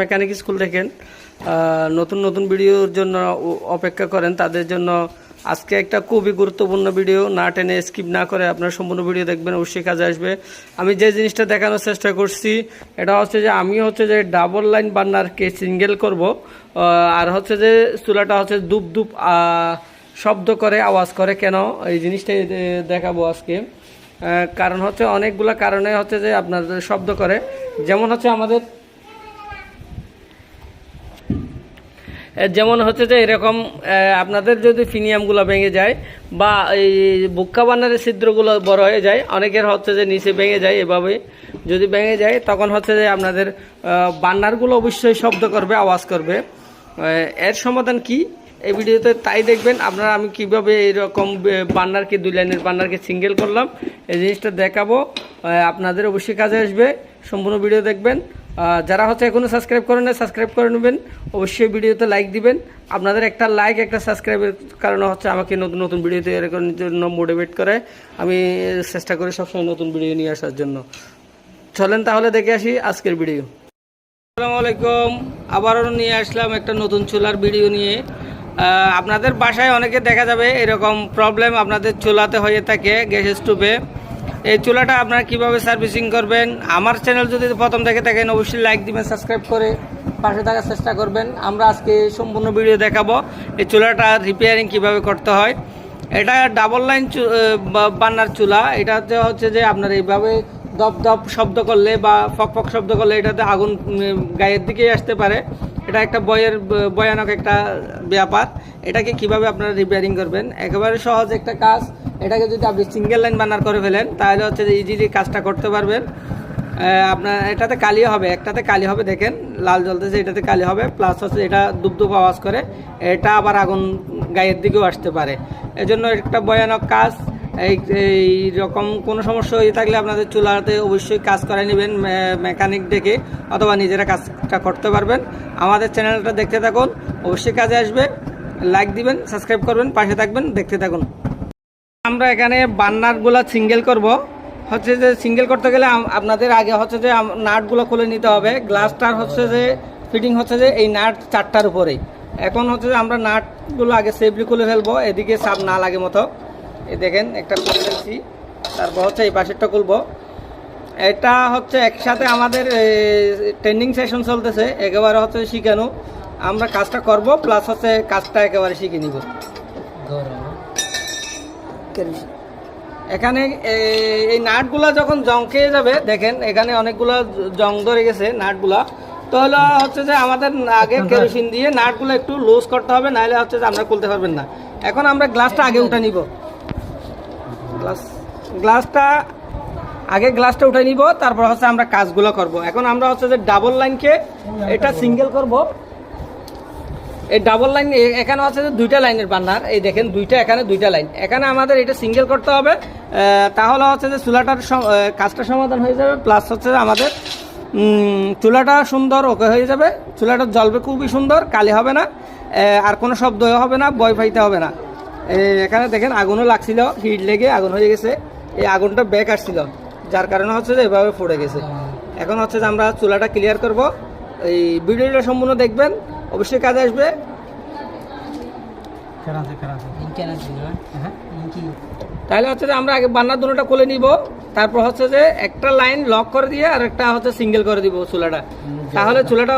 Mechanic school দেখেন নতুন নতুন ভিডিওর জন্য অপেক্ষা করেন। তাদের জন্য আজকে একটা খুবই গুরুত্বপূর্ণ ভিডিও, না টেনে স্কিপ না করে আপনার সম্পূর্ণ ভিডিও দেখবেন, অবশ্যই কাজে আসবে। আমি যে জিনিসটা দেখানোর চেষ্টা করছি, এটা হচ্ছে যে আমি হচ্ছে যে ডাবল লাইন বান্নারকে সিঙ্গেল করব আর হচ্ছে যে চুলাটা হচ্ছে দুপ দুপ শব্দ করে, আওয়াজ করে। কেন? এই জিনিসটাই দেখাবো আজকে। কারণ হচ্ছে অনেকগুলো কারণে হচ্ছে যে আপনার শব্দ করে। যেমন হচ্ছে আমাদের যেমন হচ্ছে যে এরকম আপনাদের যদি ফিনিয়ামগুলো ভেঙে যায় বা এই বুক্কা বান্নারের ছিদ্রগুলো বড় হয়ে যায়, অনেকের হচ্ছে যে নিচে ভেঙে যায় এভাবে যদি ভেঙে যায়, তখন হচ্ছে যে আপনাদের বান্নারগুলো অবশ্যই শব্দ করবে, আওয়াজ করবে। এর সমাধান কি? এই ভিডিওতে তাই দেখবেন, আপনারা আমি কীভাবে এইরকম বে- বান্নারকে, দুই লাইনের বান্নারকে সিঙ্গেল করলাম, এই জিনিসটা দেখাবো। আপনাদের অবশ্যই কাজে আসবে, সম্পূর্ণ ভিডিও দেখবেন। যারা হচ্ছে এখনও সাবস্ক্রাইব করেন না সাবস্ক্রাইব করে নেবেন। অবশ্যই ভিডিওতে লাইক দিবেন। আপনাদের একটা লাইক একটা সাবস্ক্রাইবের কারণে হচ্ছে আমাকে নতুন নতুন ভিডিও তৈরি করার জন্য মোটিভেট করে। আমি চেষ্টা করি সবসময় নতুন ভিডিও নিয়ে আসার জন্য। চলেন তাহলে দেখে আসি আজকের ভিডিও আসসালামু আলাইকুম। আবারও নিয়ে আসলাম একটা নতুন চুলার ভিডিও নিয়ে। আপনাদের বাসায় অনেকে দেখা যাবে এরকম প্রবলেম আপনাদের চুলাতে হয়ে থাকে গ্যাস স্টোভে এই চুলাটা আপনারা কীভাবে সার্ভিসিং করবেন? আমার চ্যানেল যদি প্রথম দেখে থাকেন, অবশ্যই লাইক দিবেন সাবস্ক্রাইব করে পাশে থাকার চেষ্টা করবেন। আমরা আজকে সম্পূর্ণ ভিডিও দেখাবো, এই চুলাটা রিপেয়ারিং কীভাবে করতে হয়। এটা ডাবল লাইন বান্নার চুলা। এটাতে হচ্ছে যে আপনার এইভাবে দপ দপ শব্দ করলে বা ফক ফক শব্দ করলে এটাতে আগুন গায়ের দিকেই আসতে পারে। এটা একটা বয়ের ব- ভয়ানক একটা ব্যাপার। এটাকে কীভাবে আপনারা রিপেয়ারিং করবেন? একেবারে সহজ একটা কাজ। এটাকে যদি আপনি সিঙ্গেল লাইন বানার করে ফেলেন, তাহলে হচ্ছে যে ইজিলি কাজটা করতে পারবেন। আপনার, এটাতে কালি হবে, একটাতে কালি হবে, দেখেন, লাল জ্বলতেছে, এটাতে কালি হবে প্লাস হচ্ছে এটা দুপ আওয়াজ করে। এটা আবার আগুন গায়ের দিকেও আসতে পারে। এজন্য একটা ভয়ানক কাজ। এই রকম কোনো সমস্যা হয়ে থাকলে আপনাদের চুলাতে অবশ্যই কাজ করে নেবেন মেকানিক ডেকে অথবা নিজেরা কাজটা করতে পারবেন। আমাদের চ্যানেলটা দেখতে থাকুন, অবশ্যই কাজে আসবে। লাইক দিবেন, সাবস্ক্রাইব করবেন, পাশে থাকবেন, দেখতে থাকুন। আমরা এখানে বান্নারগুলো সিঙ্গেল করব। হচ্ছে যে সিঙ্গেল করতে গেলে আপনাদের আগে হচ্ছে যে নাটগুলো খুলে নিতে হবে। গ্লাসটার হচ্ছে যে ফিটিং হচ্ছে যে এই নাট চারটার উপরেই। এখন হচ্ছে যে আমরা নাটগুলো আগে সেফলি খুলে ফেলব, এদিকে সাপ না লাগে মতো। এই দেখেন একটা খুলে ফেলছি। তারপর হচ্ছে এই পাশেরটা খুলবো। এটা হচ্ছে একসাথে আমাদের ট্রেনিং সেশন চলতেছে একেবারে হচ্ছে শিখানো। আমরা কাজটা করব প্লাস হচ্ছে কাজটা একেবারে শিখে নিব। এখানে এই নাটগুলা যখন জং খেয়ে যাবে দেখেন এখানে অনেকগুলো জং ধরে গেছে নাটগুলা। তো হলো হচ্ছে যে আমাদের আগে কেরোসিন দিয়ে নাটগুলো একটু লুজ করতে হবে নাহলে হচ্ছে যে আমরা খুলতে পারবেন না। এখন আমরা গ্লাসটা আগে উঠে নিব। গ্লাস, গ্লাসটা, আগে গ্লাসটা উঠে নিব, তারপর হচ্ছে আমরা কাজগুলো করব। এখন আমরা হচ্ছে যে ডাবল লাইনকে এটা সিঙ্গেল করব। এই ডাবল লাইন এখানে আছে যে দুইটা লাইনের বান্নার। এই দেখেন, দুইটা এখানে, দুইটা লাইন এখানে আমাদের এটা সিঙ্গেল করতে হবে। তাহলে হচ্ছে যে চুলাটার কাজটা সমাধান হয়ে যাবে প্লাস হচ্ছে যে আমাদের চুলাটা সুন্দর ওকে হয়ে যাবে। চুলাটা জ্বলবে খুবই সুন্দর, কালি হবে না। আর কোনো শব্দ হবে না বয় ফাইতে হবে না। এখানে দেখেন আগুনও লাগছিল হিট লেগে আগুন হয়ে গেছে। এই আগুনটা ব্যাক আসছিল যার কারণে হচ্ছে যে এভাবে পড়ে গেছে। এখন হচ্ছে যে আমরা চুলাটা ক্লিয়ার করব। এই ভিডিওটা সম্পূর্ণ দেখবেন অবশ্যই কাজে আসবে। তাহলে হচ্ছে যে আমরা আগে বান্নার দুটোটা খুলে নিব তারপর হচ্ছে যে একটা লাইন লক করে দিয়ে আর একটা হচ্ছে সিঙ্গেল করে দিব চুলাটা। তাহলে চুলাটা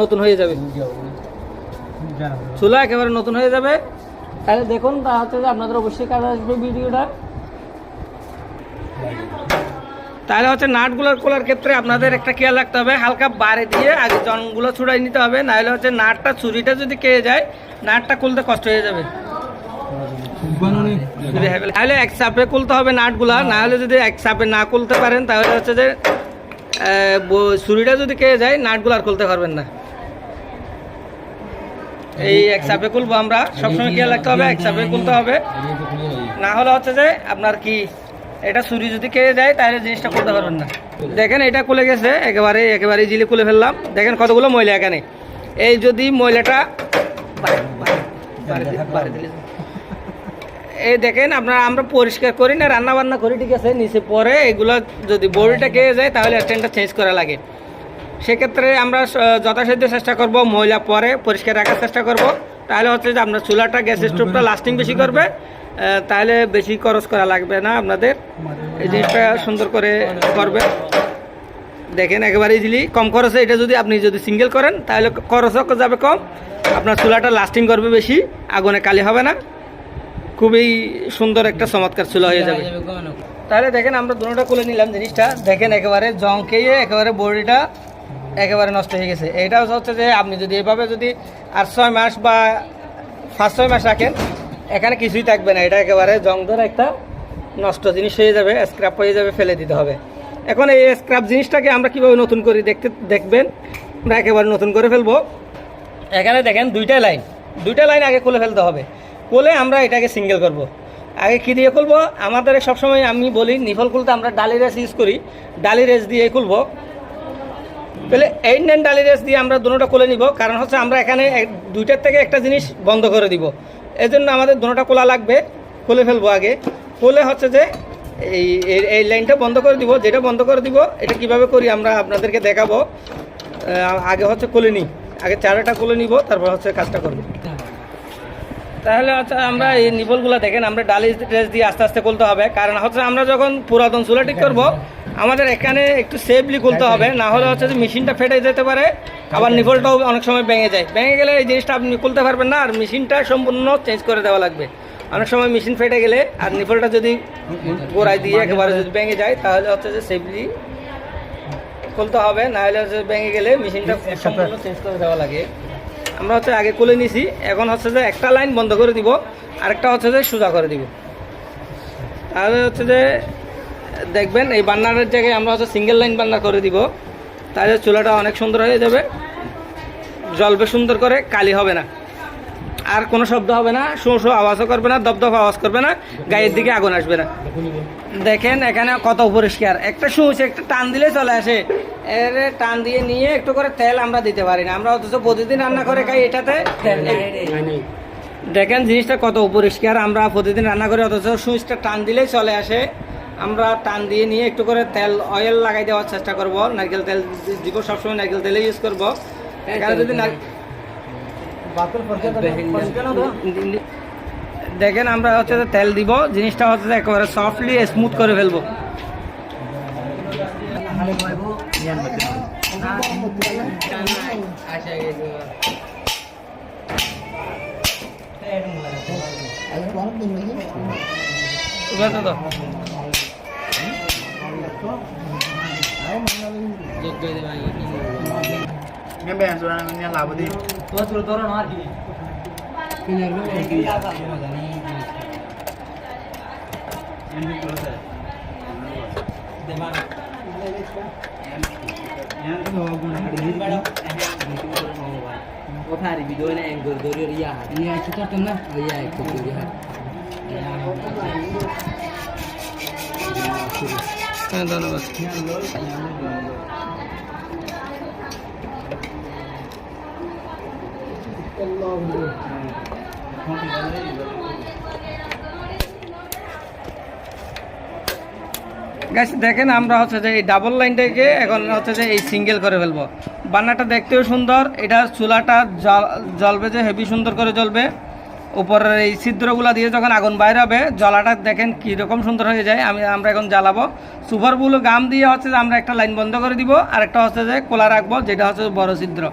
নতুন হয়ে যাবে। চুলা একেবারে নতুন হয়ে যাবে। তাহলে দেখুন, তা হচ্ছে যে আপনাদের অবশ্যই কাজে আসবে ভিডিওটা। তাহলে হচ্ছে নাটগুলোর খোলার ক্ষেত্রে আপনাদের একটা খেয়াল রাখতে হবে, হালকা বারে দিয়ে আগে জনগুলো ছুড়াই নিতে হবে, নাহলে হচ্ছে নাটটা, ছুরিটা যদি কেয়ে যায়, নাটটা খুলতে কষ্ট হয়ে যাবে। তাহলে এক সাপে খুলতে হবে নাটগুলা না হলে যদি এক সাপে না খুলতে পারেন, তাহলে হচ্ছে যে ছুরিটা যদি কেয়ে যায়, নাটগুলো আর খুলতে পারবেন না। এই এক চাপে খুলবো আমরা। সবসময় খেয়াল রাখতে হবে, এক চাপে খুলতে হবে। না হলে হচ্ছে যে আপনার কি, এটা ছুরি যদি খেয়ে যায় তাহলে জিনিসটা খুলতে পারবেন না। দেখেন এটা খুলে গেছে, একেবারে একেবারে ইজিলি খুলে ফেললাম। দেখেন কতগুলো ময়লা এখানে। এই যদি ময়লাটা এই দেখেন আপনারা, আমরা পরিষ্কার করি না রান্না বান্না করি, ঠিক আছে? নিচে পরে এগুলো যদি বড়িটা খেয়ে যায় তাহলে স্ট্যান্ডটা চেঞ্জ করা লাগে। সেক্ষেত্রে আমরা যথাসাধ্য চেষ্টা করব ময়লা পরে পরিষ্কার রাখার চেষ্টা করব। তাহলে হচ্ছে যে আপনার চুলাটা গ্যাস স্টোভটা লাস্টিং বেশি করবে। তাহলে বেশি খরচ করা লাগবে না আপনাদের। এই জিনিসটা সুন্দর করে করবে। দেখেন একেবারে ইজিলি কম খরচে এটা যদি আপনি যদি সিঙ্গেল করেন তাহলে খরচও যাবে কম। আপনার চুলাটা লাস্টিং করবে বেশি আগুনে কালি হবে না। খুবই সুন্দর একটা চমৎকার চুলা হয়ে যাবে। তাহলে দেখেন আমরা দুটোটা খুলে নিলাম জিনিসটা। দেখেন একেবারে জং খেয়ে একেবারে বডিটা একেবারে নষ্ট হয়ে গেছে। এটা হচ্ছে যে আপনি যদি এভাবে যদি আর ছয় মাস বা পাঁচ ছয় মাস রাখেন, এখানে কিছুই থাকবে না। এটা একেবারে জং ধরে একটা নষ্ট জিনিস হয়ে যাবে স্ক্র্যাপ হয়ে যাবে, ফেলে দিতে হবে। এখন এই স্ক্র্যাপ জিনিসটাকে আমরা কীভাবে নতুন করে দেখতে, দেখবেন? আমরা একেবারে নতুন করে ফেলব। এখানে দেখেন দুইটা লাইন। দুইটা লাইন আগে খুলে ফেলতে হবে। খুলে আমরা এটাকে সিঙ্গেল করব। আগে কী দিয়ে খুলবো? আমাদের সবসময় আমি বলি, নিফল খুলতে আমরা ডালি রেস ইউজ করি। ডালি রেস দিয়ে খুলবো। তাহলে এইট নাইন ডালি রেস দিয়ে আমরা দুটোটা খুলে নিব। কারণ হচ্ছে আমরা এখানে দুইটার থেকে একটা জিনিস বন্ধ করে দিব। এই জন্য আমাদের দুটোটা খোলা লাগবে খুলে ফেলব আগে। খুলে হচ্ছে যে এই, এই- লাইনটা বন্ধ করে দিব। যেটা বন্ধ করে দিব, এটা কীভাবে করি আমরা আপনাদেরকে দেখাবো। আগে হচ্ছে খুলে নিই। আগে চারাটা খুলে নিব, তারপর হচ্ছে কাজটা করব। তাহলে হচ্ছে আমরা এই নিবলগুলো দেখেন, আমরা ডালি ড্রেস দিয়ে আস্তে আস্তে খুলতে হবে। কারণ হচ্ছে আমরা যখন পুরাতন চুলা ঠিক করব আমাদের এখানে একটু সেফলি খুলতে হবে না হলে হচ্ছে যে মেশিনটা ফেটে যেতে পারে আবার নিপলটাও অনেক সময় ভেঙে যায়। ভেঙে গেলে এই জিনিসটা আপনি খুলতে পারবেন না আর মেশিনটা সম্পূর্ণ চেঞ্জ করে দেওয়া লাগবে। অনেক সময় মেশিন ফেটে গেলে আর নিপলটা যদি গোড়ায় দিয়ে একেবারে যদি ভেঙে যায় তাহলে হচ্ছে যে সেফলি খুলতে হবে না হলে হচ্ছে ভেঙে গেলে মেশিনটা সম্পূর্ণ চেঞ্জ করে দেওয়া লাগে। আমরা হচ্ছে আগে খুলে নিছি এখন হচ্ছে যে একটা লাইন বন্ধ করে দিব আরেকটা হচ্ছে যে সোজা করে দিব। তাহলে হচ্ছে যে দেখবেন, এই বান্নারের জায়গায় আমরা হচ্ছে সিঙ্গেল লাইন বান্না করে দিব। তাহলে চুলাটা অনেক সুন্দর হয়ে যাবে। জ্বলবে সুন্দর করে, কালি হবে না। আর কোনো শব্দ হবে না, শো শো আওয়াজও করবে না, দপদপ আওয়াজ করবে না, গায়ের দিকে আগুন আসবে না। দেখেন, এখানে কত পরিষ্কার। একটা সুচ একটা টান দিলে চলে আসে। এর টান দিয়ে নিয়ে একটু করে তেল আমরা দিতে পারি না। আমরা অথচ প্রতিদিন রান্না করে খাই এটাতে। দেখেন, জিনিসটা কত পরিষ্কার। আমরা প্রতিদিন রান্না করি, অথচ সুইচটা টান দিলেই চলে আসে। আমরা টান দিয়ে নিয়ে একটু করে তেল অয়েল লাগাই দেওয়ার চেষ্টা করব। নারকেল তেল দিব সবসময় নারকেল তেলে ইউজ করব। যদি দেখেন আমরা হচ্ছে তেল দিব জিনিসটা হচ্ছে একেবারে সফটলি স্মুথ করে ফেলব। বুঝতে তো? Ini bayar suara ini labu di. Tuh suruh turun lagi. Pinjam dulu. Ini terus ya. Depan. Yang itu mau guna hari ini. वो थारी वीडियो ने एंगल दोरी रिया हाथ ये अच्छी तो तुम ना रिया एक तो दोरी हाथ হ্যাঁ ধন্যবাদ। গাছ দেখেন আমরা হচ্ছে যে এই ডাবল লাইনটাকে এখন হচ্ছে যে এই সিঙ্গেল করে ফেলব। বান্নাটা দেখতেও সুন্দর, এটা চুলাটা জল- জ্বলবে যে, হেভি সুন্দর করে জ্বলবে। উপরের এই ছিদ্রগুলো দিয়ে যখন আগুন বাইর হবে জ্বলাটা দেখেন কীরকম সুন্দর হয়ে যায়। আমি, আমরা এখন জ্বালাবো। সুপারগুলো গাম দিয়ে হচ্ছে যে আমরা একটা লাইন বন্ধ করে দিব আর একটা হচ্ছে যে খোলা রাখব, যেটা হচ্ছে বড় ছিদ্র।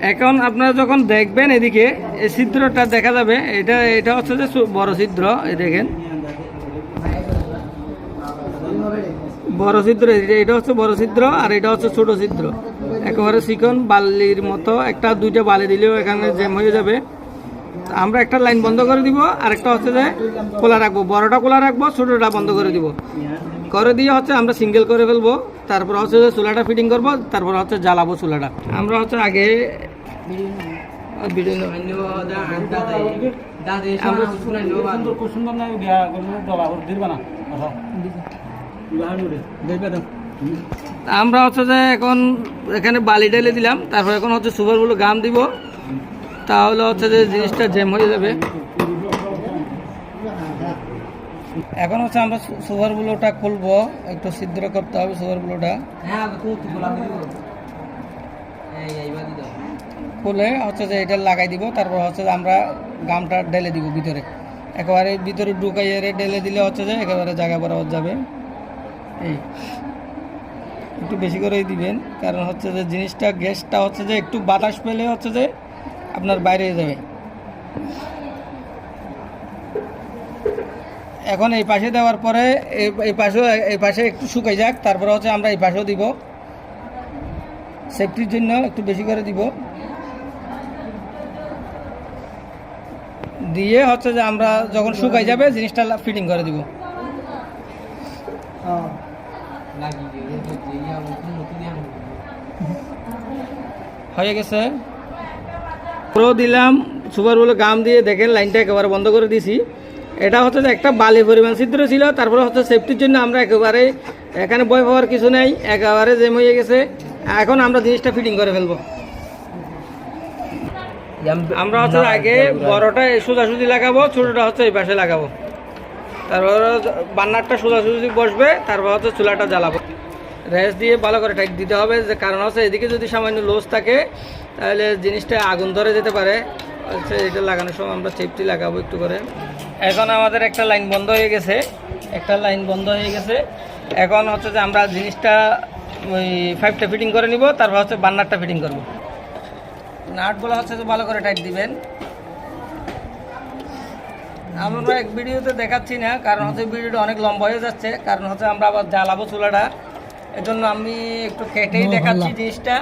এখন আপনারা যখন দেখবেন এদিকে, এই ছিদ্রটা দেখা যাবে, এটা এটা হচ্ছে যে বড় ছিদ্র, এই দেখেন। বড় ছিদ্র এটা- হচ্ছে বড় ছিদ্র, আর এটা হচ্ছে ছোট ছিদ্র। একেবারে চিকন বালির মতো, একটা দুইটা বালি দিলেও এখানে জ্যাম হয়ে যাবে। আমরা একটা লাইন বন্ধ করে দিব আর একটা হচ্ছে যে খোলা রাখব বড়টা খোলা রাখব ছোটোটা বন্ধ করে দিব। করে দিয়ে হচ্ছে আমরা সিঙ্গেল করে ফেলব তারপর হচ্ছে যে চুলাটা ফিটিং করব তারপর হচ্ছে জ্বালাবো চুলাটা। আমরা হচ্ছে আগে আমরা হচ্ছে যে এখন এখানে বালি ঢেলে দিলাম তারপর এখন হচ্ছে সুপারগুলো গাম দিব। তাহলে হচ্ছে যে জিনিসটা জ্যাম হয়ে যাবে। এখন হচ্ছে আমরা সুপারগুলোটা খুলবো একটু ছিদ্র করতে হবে সুপারগুলোটা হ্যাঁ তো তো বলা হইল এই এইবার দিতে খুলে হচ্ছে যে এটা লাগাই দিব তারপর হচ্ছে যে আমরা গামটা ঢেলে দিব ভিতরে। একেবারে ভিতরে ঢুকাইয়ে ঢেলে দিলে হচ্ছে যে একেবারে জায়গা বরাবর যাবে। এই একটু বেশি করেই দিবেন কারণ হচ্ছে যে জিনিসটা গ্যাসটা হচ্ছে যে একটু বাতাস পেলে হচ্ছে যে আপনার বাইরে যাবে। এখন এই পাশে দেওয়ার পরে এই- পাশেও এই পাশে একটু শুকাই যাক তারপরে হচ্ছে আমরা এই পাশেও দিব। সেফটির জন্য একটু বেশি করে দিব। দিয়ে হচ্ছে যে আমরা যখন শুকাই যাবে জিনিসটা ফিটিং করে দিব। ইয়া হয়ে গেছে। পুরো দিলাম সুপার বলে গাম দিয়ে দেখেন লাইনটা একেবারে বন্ধ করে দিছি। এটা হচ্ছে একটা বালি পরিমাণ ছিদ্র ছিল তারপরে হচ্ছে সেফটির জন্য আমরা একেবারে এখানে বই পাওয়ার কিছু নেই একেবারে জেম হয়ে গেছে। এখন আমরা জিনিসটা ফিটিং করে ফেলব। আমরা হচ্ছে আগে বড়টা সোজাসুজি লাগাবো ছোটটা হচ্ছে এই পাশে লাগাবো। তারপর বান্নারটা সোজাসুজি বসবে তারপর হচ্ছে চুলাটা জ্বালাবো। রেস দিয়ে ভালো করে টাইট দিতে হবে। যে কারণ হচ্ছে এদিকে যদি সামান্য লোজ থাকে, তাহলে জিনিসটা আগুন ধরে যেতে পারে। হচ্ছে এটা লাগানোর সময় আমরা সেফটি লাগাবো একটু করে। এখন আমাদের একটা লাইন বন্ধ হয়ে গেছে। একটা লাইন বন্ধ হয়ে গেছে। এখন হচ্ছে যে আমরা জিনিসটা ওই ফাইভটা ফিটিং করে নিব, তারপর হচ্ছে বান্নারটা ফিটিং করব। নাটগুলো হচ্ছে যে ভালো করে টাইট দিবেন। আমরা এক ভিডিওতে দেখাচ্ছি না, কারণ হচ্ছে ভিডিওটা অনেক লম্বা হয়ে যাচ্ছে। কারণ হচ্ছে আমরা আবার জ্বালাবো চুলাটা। এজন্য আমি একটু কেটেই দেখাচ্ছি জিনিসটা।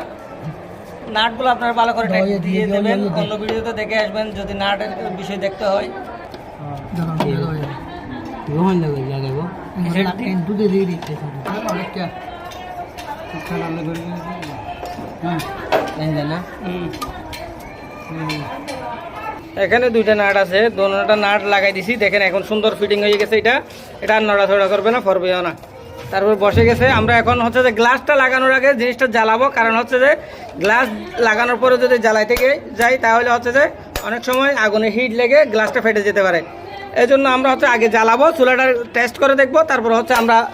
নাটগুলো আপনারা ভালো করে দিয়ে দেবেন। অন্য ভিডিওতে দেখে আসবেন যদি নাটের বিষয় দেখতে হয়। হ্যাঁ জানি না। এখানে দুইটা নাট আছে। দোনোটা নাট লাগাই দিছি। দেখেন এখন সুন্দর ফিটিং হয়ে গেছে এটা। এটা আর নড়াচড়া করবে না ফরবেও না। তারপর বসে গেছে। আমরা এখন হচ্ছে যে গ্লাসটা লাগানোর আগে জিনিসটা জ্বালাবো। কারণ হচ্ছে যে গ্লাস লাগানোর পরে যদি জ্বালাইতে গিয়ে যাই, তাহলে হচ্ছে যে অনেক সময় আগুনে হিট লেগে গ্লাসটা ফেটে যেতে পারে। এই জন্য আমরা হচ্ছে আগে জ্বালাবো, চুলাটা টেস্ট করে দেখব, তারপর হচ্ছে আমরা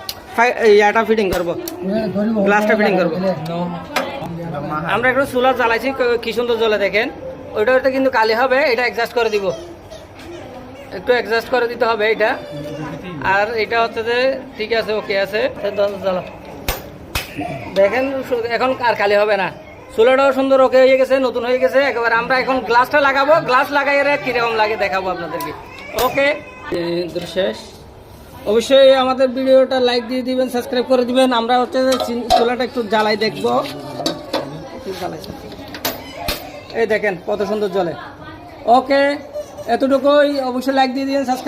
ইয়াটা ফিটিং করব। গ্লাসটা ফিটিং করব। আমরা একটু চুলা জ্বালাইছি, ক- সুন্দর জ্বলে দেখেন। ওইটা কিন্তু কালি হবে, এটা অ্যাডজাস্ট করে দিব। একটু অ্যাডজাস্ট করে দিতে হবে এটা। আর এটা হচ্ছে যে, ঠিক আছে, ওকে আছে। জ্বালা দেখেন এখন আর খালি হবে না। চুলাটাও সুন্দর ওকে হয়ে গেছে, নতুন হয়ে গেছে। একেবারে আমরা এখন গ্লাসটা লাগাবো। গ্লাস লাগাই কীরকম লাগে দেখাবো আপনাদেরকে। ওকে? শেষ। অবশ্যই আমাদের ভিডিওটা লাইক দিয়ে দিবেন সাবস্ক্রাইব করে দিবেন। আমরা হচ্ছে চুলাটা একটু জ্বালাই দেখব। এই দেখেন, কত সুন্দর জলে ওকে, এতটুকুই। অবশ্যই লাইক দিয়ে দিবেন সাবস্ক্রাইব